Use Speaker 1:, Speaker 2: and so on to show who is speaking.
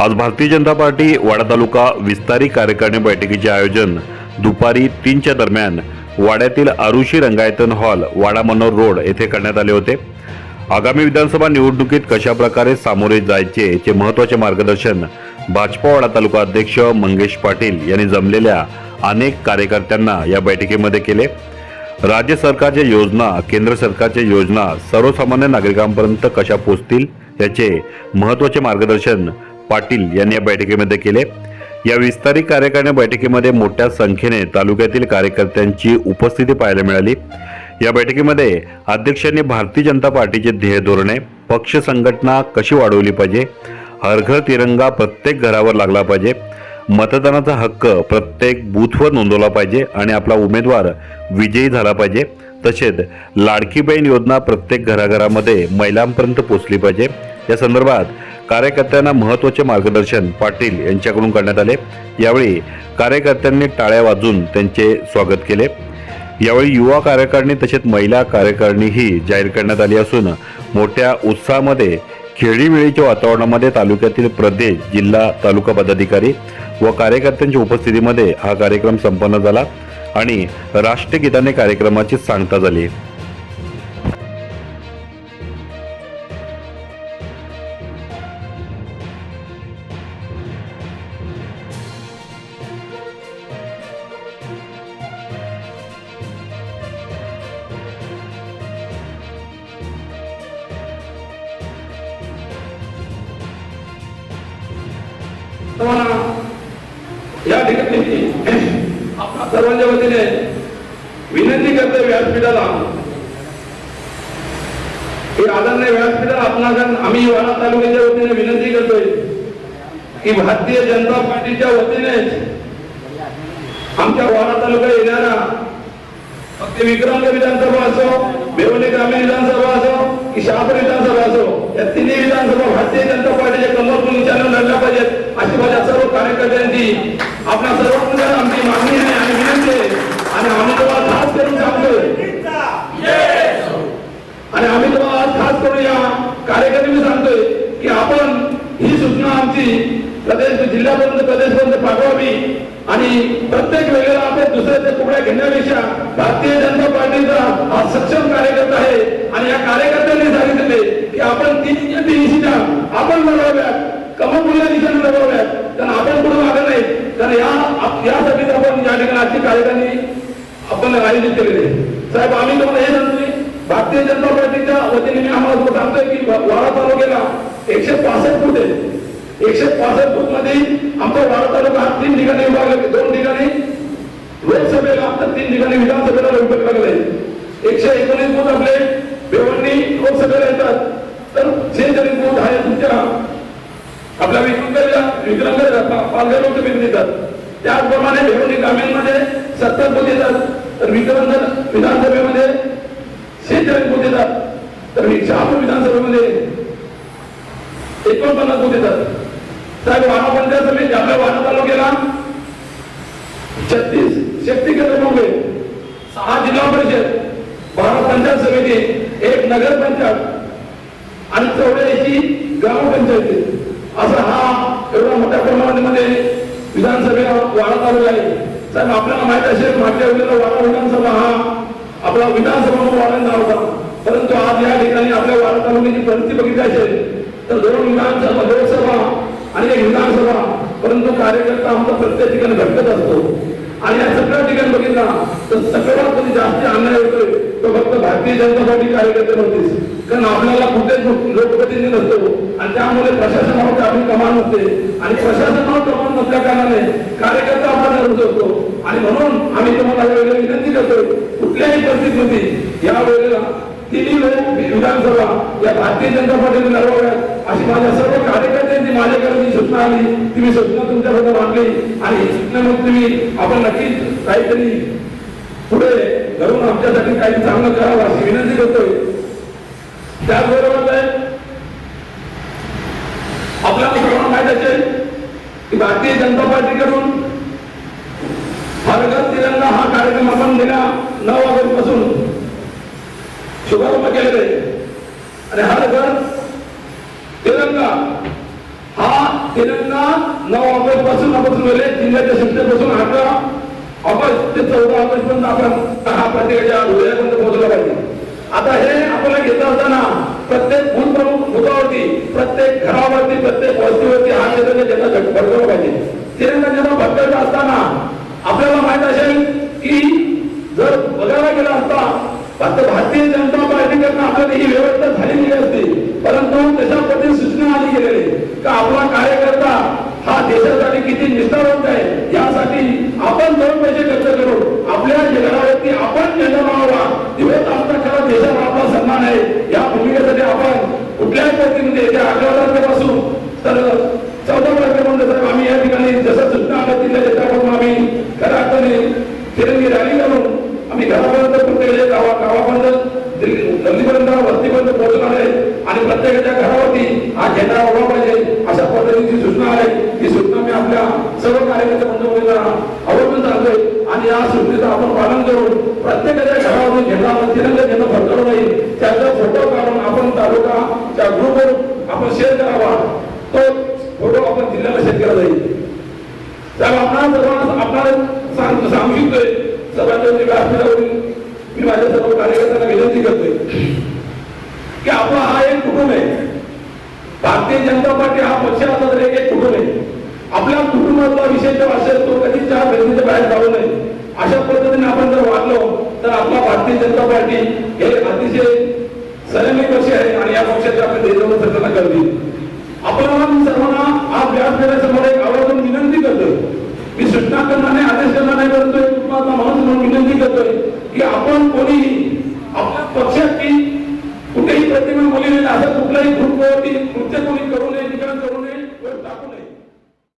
Speaker 1: आज भारतीय जनता पार्टी वाडा तालुका विस्तारी कार्यकारिणी बैठकीचे आयोजन दुपारी तीनच्या दरम्यान वाड्यातील आरुषी रंगायतन हॉल वाडा मनोर रोड येथे करण्यात आले होते. आगामी विधानसभा निवडणुकीत कशा प्रकारे सामोरे जायचे याचे महत्त्वाचे मार्गदर्शन भाजपा वाडा तालुका अध्यक्ष मंगेश पाटील यांनी जमलेल्या अनेक कार्यकर्त्यांना या बैठकीमध्ये केले. राज्य सरकारच्या योजना केंद्र सरकारच्या योजना सर्वसामान्य नागरिकांपर्यंत कशा पोचतील याचे महत्त्वाचे मार्गदर्शन पाटील यांनी या बैठकीमध्ये केले. या विस्तारित कार्यकारिणी बैठकीमध्ये मोठ्या संख्येने तालुक्यातील कार्यकर्त्यांची उपस्थिती पाहायला मिळाली. या बैठकीमध्ये अध्यक्षांनी भारतीय जनता पार्टीचे ध्येय धोरणे पक्ष संघटना कशी वाढवली पाहिजे हर घर तिरंगा प्रत्येक घरावर लागला पाहिजे मतदानाचा हक्क प्रत्येक बूथवर नोंदवला पाहिजे आणि आपला उमेदवार विजयी झाला पाहिजे तसेच लाडकी बहीण योजना प्रत्येक घराघरामध्ये महिलांपर्यंत पोचली पाहिजे. या संदर्भात कार्यकर्त्यांना महत्त्वाचे मार्गदर्शन पाटील यांच्याकडून करण्यात आले. यावेळी कार्यकर्त्यांनी टाळ्या वाजून त्यांचे स्वागत केले. यावेळी युवा कार्यकारिणी तसेच महिला कार्यकारिणीही जाहीर करण्यात आली असून मोठ्या उत्साहामध्ये खेळीवेळीच्या वातावरणामध्ये तालुक्यातील प्रदेश जिल्हा तालुका पदाधिकारी व कार्यकर्त्यांच्या उपस्थितीमध्ये हा कार्यक्रम संपन्न झाला आणि राष्ट्रगीताने कार्यक्रमाची सांगता झाली.
Speaker 2: तुम्हाला या ठिकाणी आपल्या सर्वांच्या वतीने विनंती करते व्यासपीठाला. हे आदरणीय व्यासपीठाला आपणाकडे आम्ही वाडा तालुक्याच्या वतीने विनंती करतोय की भारतीय जनता पार्टीच्या वतीने आमच्या वाडा तालुक्यात येणारा फक्त विक्रम विधानसभा असो बेवणे ग्रामीण विधानसभा असो की शहापूर विधानसभा असो या तिन्ही विधानसभा भारतीय जनता पार्टीच्या कमलपूर निशाने लढल्या पाहिजेत. अशी माझ्या सर्व कार्यकर्त्यांची आपल्या सर्वांना आमची मागणी आहे आणि विनंती आहे. आणि आम्ही तुम्हाला खास करून आणि आम्ही तुम्हाला आज खास करून या कार्यकर्त्यांनी सांगतोय की आपण ही सूचना आमची प्रदेश जिल्ह्यापर्यंत प्रदेशपर्यंत पाठवावी. आणि प्रत्येक वेळेला आपण दुसऱ्याच्या तुकड्या घेण्यापेक्षा भारतीय जनता पार्टी हा सक्षम कार्यकर्ता आहे. आणि या कार्यकर्त्यांनी सांगितले की आपण तीन तीन सीटा आपण लढवाव्यात कमलपुल्या दिशेने लढवाव्यात कारण आपण पुढे मागं नाही. कारण या यासाठीच आपण या ठिकाणी आजची कार्यक्रमाने आपण आयोजित केलेले साहेब आम्ही तुम्हाला हे सांगतोय भारतीय जनता पार्टीच्या वतीने मी आम्हाला सांगतोय की वाडा तालुक्याला एकशे पासष्ट फूट आहे. एकशे पासष्ट फूटमध्ये आमचा वाडा तालुका तीन ठिकाणी विभागला दोन ठिकाणी लोकसभेला तर तीन ठिकाणी विधानसभेला विभाग आहे. एकशे एकोणीस बूथ आपले भिवंडी लोकसभेला येतात? तर जे जरी बूथ आहे तुमच्या आपल्या विक्रमगडच्या विक्रमगड पालघर लोकसभेत येतात. त्याचप्रमाणे भिवंडी ग्रामीणमध्ये सत्तर बूथ येतात. तर विक्रमगड विधानसभेमध्ये शेहेचाळीस बूथ येतात. तर शहापूर विधानसभेमध्ये एकोणपन्नास बूथ येतात. साहेब वाहन पंचायत समिती आपल्या वाहन तालुक्याला छत्तीस शक्ती केंद्र मुंबई सहा जिल्हा परिषद बारा पंचायत समिती एक नगर पंचायत आणि चौऱ्याऐंशी ग्रामपंचायती. असा हा एवढा मोठ्या प्रमाणामध्ये विधानसभेला वाढा चालू आहे. साहेब आपल्याला माहीत असेल मागच्या वेळेला वाडा विधानसभा हा आपला विधानसभा म्हणून वाढायचा होता. परंतु आज या ठिकाणी आपल्या वाडा तालुक्याची परिस्थिती बघितली असेल तर दोन विधानसभा लोकसभा आणि एक विधानसभा. परंतु कार्यकर्ता आमचा प्रत्येक ठिकाणी भटकत असतो. आणि या सगळ्या ठिकाणी बघितला तर सगळ्यात जास्त अन्याय होतोय. तो फक्त भारतीय जनता पार्टी कार्यकर्ते नव्हतेच. कारण आपल्याला कुठेच लोकप्रतिनिधी नसतो. आणि त्यामुळे प्रशासनावर आपली कमान नसते आणि प्रशासनावर कमान नसल्या कारणाने कार्यकर्ता आपण ठरवू शकतो आणि म्हणून आम्ही तुम्हाला वेळेला विनंती करतोय कुठल्याही परिस्थितीमध्ये या वेळेला तिन्ही लोक विधानसभा या भारतीय जनता पार्टीने लढवाव्यात. अशी माझ्या सर्व कार्यकर्त्यांची माझ्याकडे जी सूचना आली ती मी सूचना तुमच्याबद्दल मांडली आणि ही सूचनेमध्ये तुम्ही आपण नक्कीच काहीतरी पुढे घरून आमच्यासाठी काही चांगलं करावं अशी विनंती करतोय. त्याचबरोबर काय? आपल्याला सर्वांना माहीत असेल की भारतीय जनता पार्टीकडून हरगत तिरंगा हा कार्यक्रम आपण दिला नऊ ऑगस्टपासून शुभारंभ केलेला आहे. आणि हरगत तिरंगा हा तिरंगा पासून आपण जिल्ह्याच्या शिक्षणापासून अठरा ऑगस्ट ते चौदा ऑगस्ट पर्यंत आपण हा प्रत्येकाच्या हृदयापर्यंत पोहोचलं पाहिजे. आता हे आपल्याला घेत असताना प्रत्येक भूतप्रमुख भूतावरती प्रत्येक घरावरती प्रत्येक वस्तीवरती हा निर्णय त्यांना झट- पाहिजे. तिरंगा झेंडा फडकवला असताना आपल्याला माहीत असेल की जर बघायला गेला असता फक्त भारतीय जनता पार्टीकडनं आपल्याला ही व्यवस्था झालेली असते परंतु तशा पद्धतीने सूचना आली गेलेली का आपला कार्यकर्ता हा देशासाठी किती निष्ठावंत आहे? यासाठी आपण दोन पैसे खर्च करू. आपल्या घरावरती आपण झेंडा मावा दिवस आमचा खरा देशाला आपला सन्मान आहे. या भूमिकेसाठी आपण कुठल्याही पद्धतीने येत्या अकरा तारखेपासून तर चौदा तारखेपर्यंत साहेब आम्ही या ठिकाणी जसं सूचना आलं तिथल्या त्याच्यापासून आम्ही खऱ्या अर्थाने तिरंगी रॅली करून आम्ही घरापर्यंत प्रत्येकाच्या गावा गावापर्यंत दिल्ली- गल्लीपर्यंत वस्तीपर्यंत पोहोचणार आहे आणि प्रत्येकाच्या घरावरती हा झेंडा उभा पाहिजे अशा पद्धतीची सूचना आहे ही सूचना मी आपल्या आवर्जून सांगतोय आणि या आपण पालन करून प्रत्येकाच्या घरावरून झेंडा तिरंगा झेंडा त्याचा फोटो काढून आपण तालुकाच्या ग्रुपवर आपण शेअर करावा. तो फोटो आपण जिल्ह्याला शेअर केला जाईल. साहेब आपणाला सर्वांना आपणाला सांगू सभाच्या व्यासपीठावरील मी माझ्या सर्व कार्यकर्त्यांना विनंती करतोय की आपला हा एक कुटुंब आहे. भारतीय जनता पार्टी हा पक्ष असला तरी एक कुटुंब आहे आपल्या विषयाच्या भाषेत तो कधी त्या व्यक्तीच्या बाहेर जाऊ नये. अशा पद्धतीने आपण जर वागलो तर आपला भारतीय जनता पार्टी हे अतिशय संयमी पक्ष आहे आणि या पक्षाची आपण देशभर संघटना करतील. आपण सर्वांना आज व्यासपीठासमोर एक आवर्जून विनंती करतो मी सूचना करणार